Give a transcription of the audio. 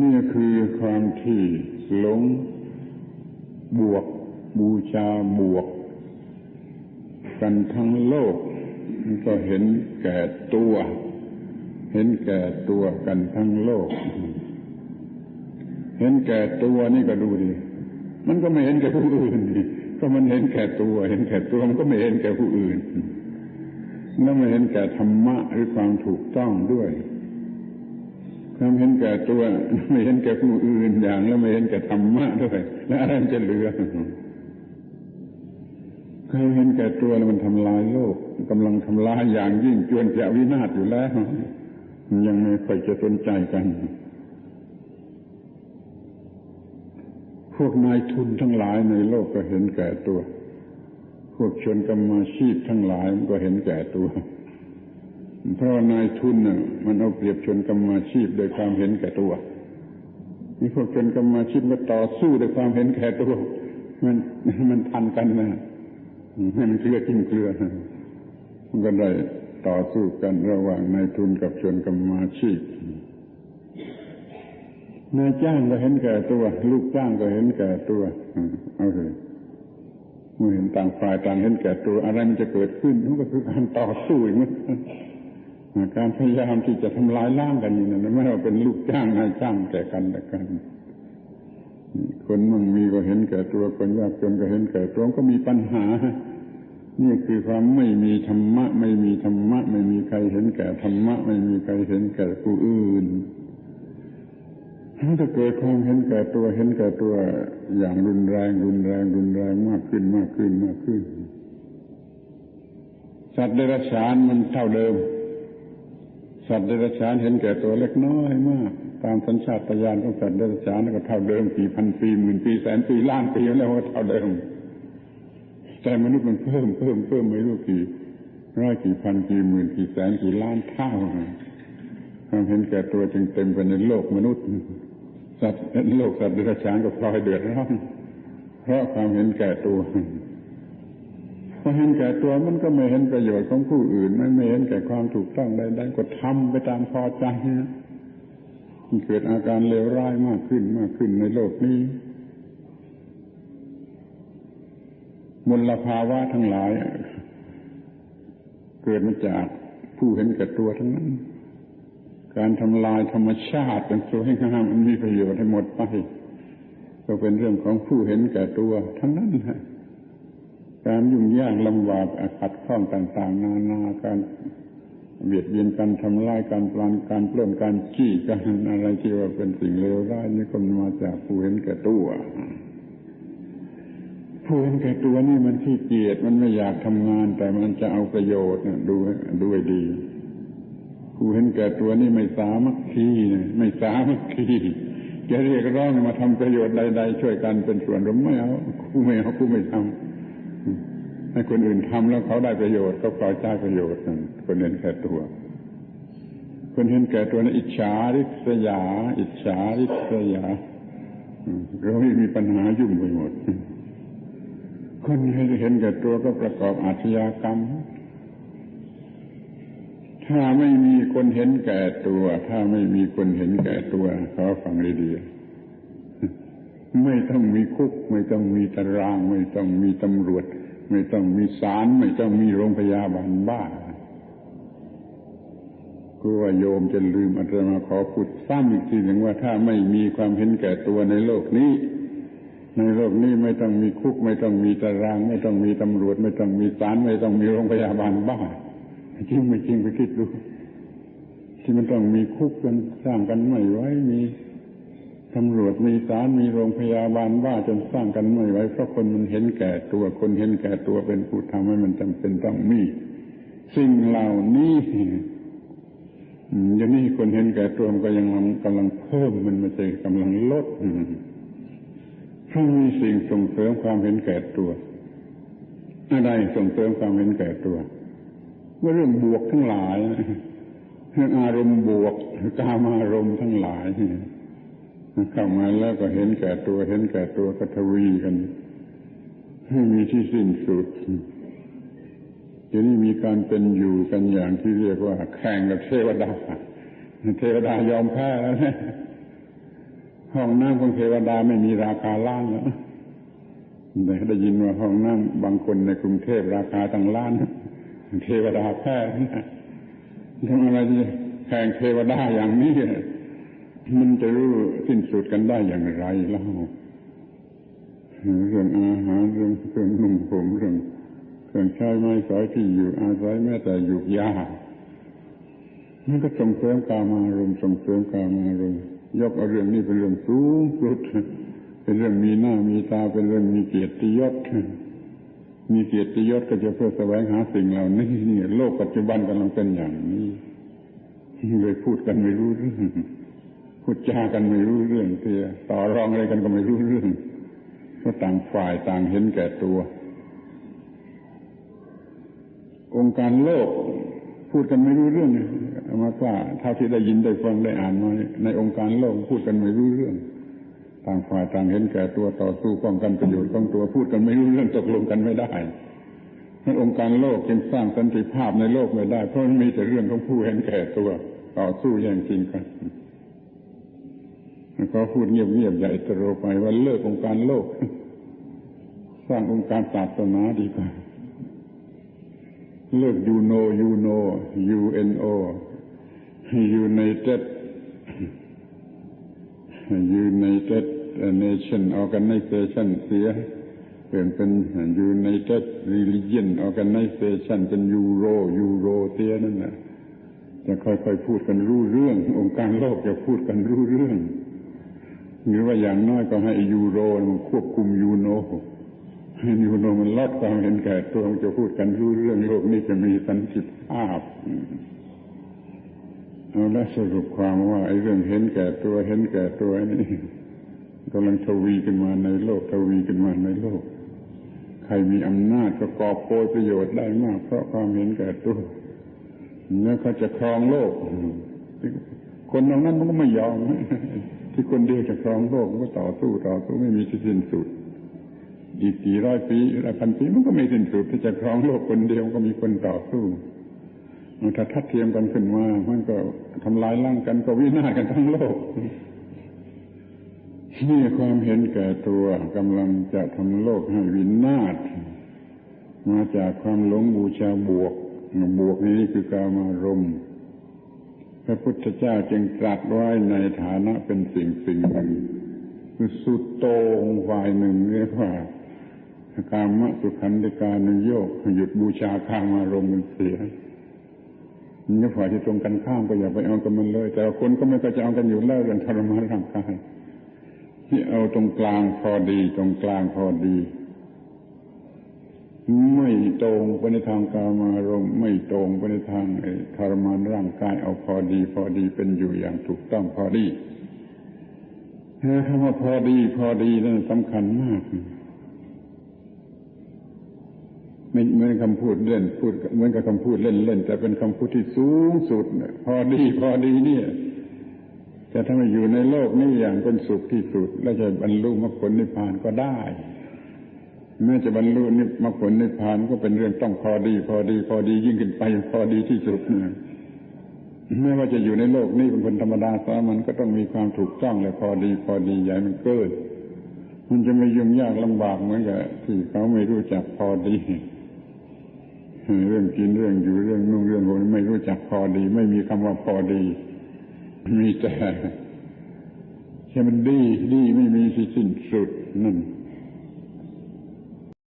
นี่คือความที่หลงบวกบูชาบวก กันทั้งโลก มันก็เห็นแก่ตัว เห็นแก่ตัวกันทั้งโลก เห็นแก่ตัวนี่ก็ดูดิมันก็ไม่เห็นแก่ผู้อื่นก็มันเห็นแก่ตัว เห็นแก่ตัวมันก็ไม่เห็นแก่ผู้อื่นแล้วไม่เห็นแก่ธรรมะหรือความถูกต้องด้วย ความเห็นแก่ตัวไม่เห็นแก่ผู้อื่นอย่างแล้วไม่เห็นแก่ธรรมะด้วยแล้วอะไรจะเหลือความเห็นแก่ตัวแล้วมันทำลายโลกกำลังทำลายอย่างยิ่งจวนจะวินาศอยู่แล้วยังไม่ค่อยจะสนใจกัน พวกนายทุนทั้งหลายในโลกก็เห็นแก่ตัว พวกชนกรรมาชีพทั้งหลายมันก็เห็นแก่ตัว เพราะนายทุนน่ะมันเอาเปรียบชนกรรมาชีพโดยความเห็นแก่ตัวนี่พวกชนกรรมาชีพก็ต่อสู้ด้วยความเห็นแก่ตัวมันมันทันกันนะให้มันเคลือจิ้มเคลือมันก็ได้ต่อสู้กันระหว่างนายทุนกับชนกรรมาชีพนายจ้างก็เห็นแก่ตัว ลูกจ้างก็เห็นแก่ตัวเอาเลยเมื่อเห็นต่างฝ่ายต่างเห็นแก่ตัวอะไรมันจะเกิดขึ้นมันก็คือการต่อสู้อีกมั้ การพยายามที่จะทำลายล้างกันอยู่นั่นไม่ว่าเป็นลูกจ้างนายจ้างแก่กันแต่กัน คนมั่งมีก็เห็นแก่ตัวคนยากจนก็เห็นแก่ตัวก็มีปัญหา นี่คือความไม่มีธรรมะ ไม่มีธรรมะ ไม่มีใครเห็นแก่ธรรมะ ไม่มีใครเห็นแก่ผู้อื่นถ้าเกิดความเห็นแก่ตัวเห็นแก่ตัวอย่างรุนแรง รุนแรง รุนแรงมากขึ้นมากขึ้นมากขึ้นสัตว์เดรัจฉานมันเท่าเดิม สัตว์เดรัจฉานเห็นแก่ตัวเล็กน้อยมาก ตามสัญชาตญาณของสัตว์เดรัจฉานก็เท่าเดิมกี่พันปีหมื่นปีแสนปีล้านปีแล้วก็เท่าเดิมแต่มนุษย์มันเพิ่มเพิ่มเพิ่มไม่รู้กี่ร้อยกี่พันกี่หมื่นกี่แสนกี่ล้านเท่าความเห็นแก่ตัวจึงเต็มไปในโลกมนุษย์ สัตว์โลกสัตว์เดรัจฉานก็พลอยเดือดร้อนเพราะความเห็นแก่ตัว พอเห็นแก่ตัวมันก็ไม่เห็นประโยชน์ของผู้อื่นไม่ไม่เห็นแก่ความถูกต้องใดๆก็ทำไปตามพอใจนะมันเกิดอาการเลวร้ายมากขึ้นมากขึ้นในโลกนี้มลภาวะทั้งหลาย เกิดมาจากผู้เห็นแก่ตัวทั้งนั้น การทำลายธรรมชาติเป็นสวยงามมันมีประโยชน์ให้หมดไปก็เป็นเรื่องของผู้เห็นแก่ตัวทั้งนั้นฮะ การยุ่งยากลำบากขัดข้องต่าง ๆ นานาการเบียดเบียนกันทำลายการปลานการปล้นการจี้กันอะไรที่ว่าเป็นสิ่งเลวร้ายนี่ก็มาจากผู้เห็นแก่ตัวผู้เห็นแก่ตัวนี่มันขี้เกียจมันไม่อยากทำงาน แต่มันจะเอาประโยชน์ดูดูดี ผู้เห็นแก่ตัวนี่ไม่สามัคคีนะไม่สามัคคีจะเรียกร้องมาทำประโยชน์ใด ๆ ช่วยกันเป็นส่วนรวมไม่เอาคู่ไม่เอาคู่ไม่ทำ ให้คนอื่นทำแล้วเขาได้ประโยชน์เขาปล่อยใจประโยชน์นั่นคนเห็นแก่ตัว คนเห็นแก่ตัวนี่อิจฉาริษยา อิจฉาริษยาเราไม่มีปัญหายุ่งไปหมด คนเห็นแก่ตัวก็ประกอบอาชญากรรม ถ้าไม่มีคนเห็นแก่ตัว ถ้าไม่มีคนเห็นแก่ตัวเขอฟังดีๆไม่ต้องมีคุก ไม่ต้องมีตาราง ไม่ต้องมีตำรวจ ไม่ต้องมีศาลไม่ต้องมีโรงพยาบาลบ้ากลัวโยมจะลืมอาตมาขอพูดซ้ำอีกทีหนึ่งว่าถ้าไม่มีความเห็นแก่ตัวในโลกนี้ ในโลกนี้ไม่ต้องมีคุก ไม่ต้องมีตาราง ไม่ต้องมีตำรวจ ไม่ต้องมีศาลไม่ต้องมีโรงพยาบาลบ้าจริงไม่จริงไปคิดดูที่มันต้องมีคุกกันสร้างกันไม่ไว้มี ตำรวจมีศาลมีโรงพยาบาลบ้าจนสร้างกันไม่ไว้ เพราะคนมันเห็นแก่ตัว คนเห็นแก่ตัวเป็นผู้ทำให้มันจำเป็นต้องมี สิ่งเหล่านี้อย่างนี้คนเห็นแก่ตัวมันก็ยังกำลังเพิ่มมันไม่ใช่กำลังลดเพราะมีสิ่งส่งเสริมความเห็นแก่ตัวอะไรส่งเสริมความเห็นแก่ตัวว่าเรื่องบวกทั้งหลายเรื่องอารมณ์บวกกามารมณ์ทั้งหลาย เข้ามาแล้วก็เห็นแก่ตัว เห็นแก่ตัวก็ทวีกันไม่มีที่สิ้นสุดเดี๋ยวนี้มีการเป็นอยู่กันอย่างที่เรียกว่าแข่งกับเทวดา เทวดายอมแพ้แล้วนะห้องน้ำของเทวดาไม่มีราคาล้านแล้วแต่ได้ยินว่าห้องน้ำบางคนในกรุงเทพราคาตั้งล้านเทวดาแพ้ทำอะไรจะแข่งเทวดาอย่างนี้ มันจะรู้สิ้นสุดกันได้อย่างไรเล่าเรื่องอาหารเรื่องเครื่องนุ่งห่มเรื่องเครื่องใช้ไม้สอยที่อยู่อาศัยแม้แต่อยู่ยามันก็ส่งเสริมกามารมส่งเสริมกามารมยกเอาเรื่องนี้เป็นเรื่องสูงสุดเป็นเรื่องมีหน้ามีตาเป็นเรื่องมีเกียรติยศมีเกียรติยศก็จะเพื่อแสวงหาสิ่งเหล่านี้นี่โลกปัจจุบันกำลังเป็นอย่างนี้เลยพูดกันไม่รู้เรื่อง พูดจากันไม่รู้เรื่องเทียต่อรองอะไรกันก็ไม่รู้เรื่องเพราะต่างฝ่ายต่างเห็นแก่ตัว องค์การโลกพูดกันไม่รู้เรื่องเอามาว่าเท่าที่ได้ยินได้ฟังได้อ่านมาในองค์การโลกพูดกันไม่รู้เรื่อง ต่างฝ่ายต่างเห็นแก่ตัวต่อสู้ป้องกันประโยชน์ของตัวพูดกันไม่รู้เรื่องตกลงกันไม่ได้เพราะองค์การโลกจึงสร้างสันติภาพในโลกไม่ได้ เพราะมันมีแต่เรื่องของผู้เห็นแก่ตัว ต่อสู้แย่งจริงกัน เขาพูดเงียบๆใหญ่ตโรไปว่าเลิกองค์การโลก สร้างองค์การศาสนาดีกว่า เลิกยูโนยูโนยูเอ็นโอยูไนเต็ด United Nation Organization เสียเปลี่ยนเป็น United Religion Organization เป็นยูโรยูโรเสียนั่นแหละจะค่อยๆพูดกันรู้เรื่อง องค์การโลกจะพูดกันรู้เรื่อง หรือว่าอย่างน้อยก็ให้ยูโรมันควบคุมยูโนให้ยูโนมันลดความเห็นแก่ตัวมันจะพูดกันรู้เรื่องโลกนี้จะมีสันติภาพเอาละสรุปความว่าไอ้เรื่องเห็นแก่ตัวเห็นแก่ตัวนี่กำลังทวีขึ้นมาในโลกทวีขึ้นมาในโลก ใครมีอำนาจก็กอบโกยประโยชน์ได้มาก เพราะความเห็นแก่ตัวแล้วเขาจะครองโลก คนเหล่านั้นมันก็ไม่ยอม ที่คนเดียวจะครองโลกมันก็ต่อสู้ต่อสู้ไม่มีที่สิ้นสุดอีกกี่ร้อยปีหลายพันปีมันก็ไม่สิ้นสุดที่จะครองโลกคนเดียวก็มีคนต่อสู้ถ้าทัดเทียมกันขึ้นมามันก็ทำลายล้างกันก็วินาศกันทั้งโลกนี่ความเห็นแก่ตัวกำลังจะทำโลกให้วินาศมาจากความหลงบูชาบวก บวกนี้คือกามารมณ์ พระพุทธเจ้าจึงตรัสไว้ในฐานะเป็นสิ่งสิ่งหนึ่งคือสุดโตงฝ่ายหนึ่งเรียกว่ากามสุขันธิการนโยกหยุดบูชาข้ามารมณ์เสียนี่ฝ่ายที่ตรงกันข้ามก็อย่าไปเอากันมันเลย แต่คนก็ไม่ก็จะเอากันอยู่แล้วเรื่องทรมานร่างกายที่เอาตรงกลางพอดี ตรงกลางพอดี ไม่ตรงไปในทางกามารมไม่ตรงไปในทางทรมานร่างกายเอาพอดี พอดีเป็นอยู่อย่างถูกต้องพอดีคำว่าพอดีพอดีนั่นสำคัญมากไม่เหมือนคำพูดเล่นพูดเหมือนกับคำพูดเล่นเล่นแต่เป็นคำพูดที่สูงสุดพอดีพอดีเนี่ยจะทำให้อยู่ในโลกนี้อย่างเป็นสุขที่สุด และจะบรรลุมรรคผลนิพพานก็ได้ แม้จะบรรลุนิมรรคผลนิพพานก็เป็นเรื่องต้องพอดี พอดี พอดียิ่งขึ้นไปพอดีที่สุดเนี่ยไม่ว่าจะอยู่ในโลกนี้เป็นคนธรรมดาสามัญก็ต้องมีความถูกต้องและพอดี พอดีใหญ่มันเกิด มันจะไม่ยุ่งยากลำบากเหมือนกับที่เขาไม่รู้จักพอดี เรื่องกินเรื่องอยู่เรื่องนุ่งเรื่องห่มไม่รู้จักพอดี ไม่มีคำว่าพอดี มีแต่แค่มันดีดีไม่มีที่สิ้นสุดนั่น